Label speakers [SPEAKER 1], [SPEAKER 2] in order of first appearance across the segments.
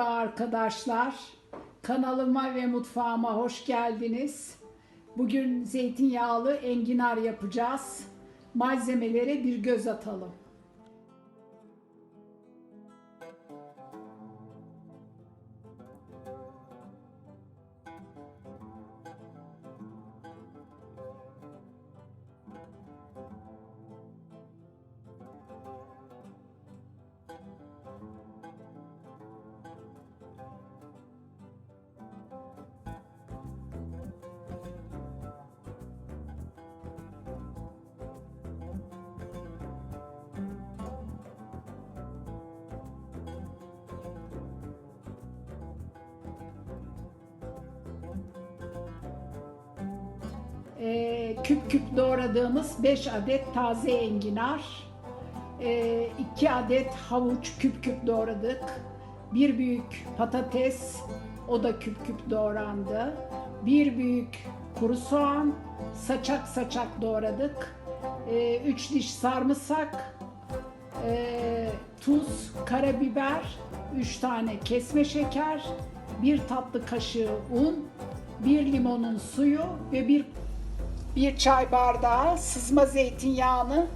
[SPEAKER 1] Merhaba arkadaşlar. Kanalıma ve mutfağıma hoş geldiniz. Bugün zeytinyağlı enginar yapacağız. Malzemelere bir göz atalım. Küp küp doğradığımız 5 adet taze enginar, 2 adet havuç küp küp doğradık, bir büyük patates, o da küp küp doğrandı, bir büyük kuru soğan, saçak saçak doğradık, 3 diş sarımsak, tuz, karabiber, 3 tane kesme şeker, bir tatlı kaşığı un, bir limonun suyu ve bir bir çay bardağı sızma zeytinyağını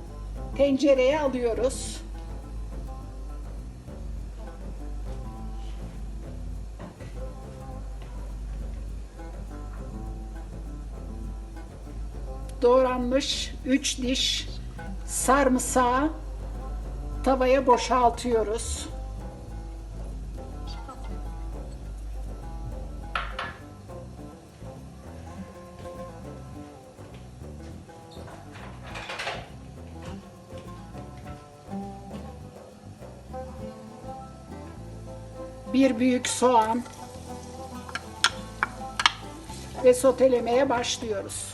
[SPEAKER 1] tencereye alıyoruz. Doğranmış 3 diş sarımsağı tavaya boşaltıyoruz. Bir büyük soğan ve sotelemeye başlıyoruz.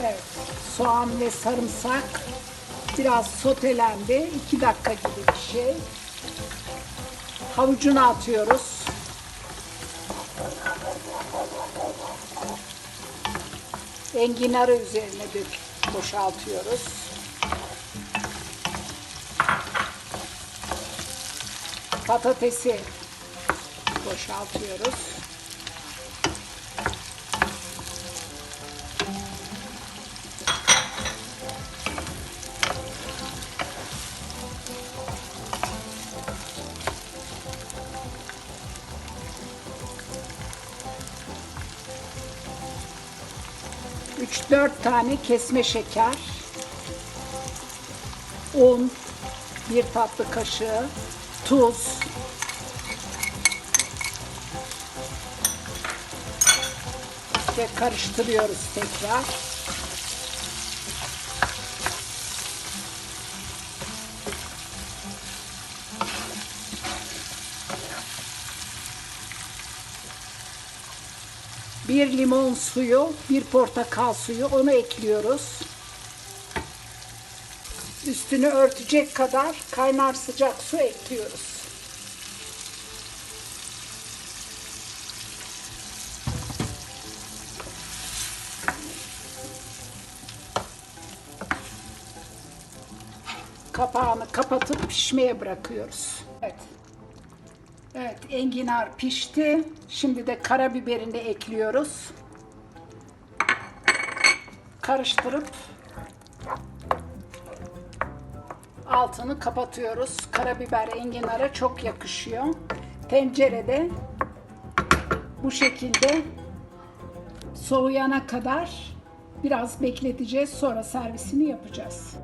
[SPEAKER 1] Evet, soğan ve sarımsak biraz sotelendi. 2 dakika gibi bir şey. Havucunu atıyoruz. Enginarı üzerine dök, boşaltıyoruz. Patatesi boşaltıyoruz. Üç dört tane kesme şeker, un, bir tatlı kaşığı, tuz, ve karıştırıyoruz tekrar. Bir limon suyu, bir portakal suyu onu ekliyoruz. Üstünü örtecek kadar kaynar sıcak su ekliyoruz. Kapağını kapatıp pişmeye bırakıyoruz. Evet. Evet, enginar pişti. Şimdi de karabiberini ekliyoruz. Karıştırıp altını kapatıyoruz. Karabiber enginara çok yakışıyor. Tencerede bu şekilde soğuyana kadar biraz bekleteceğiz. Sonra servisini yapacağız.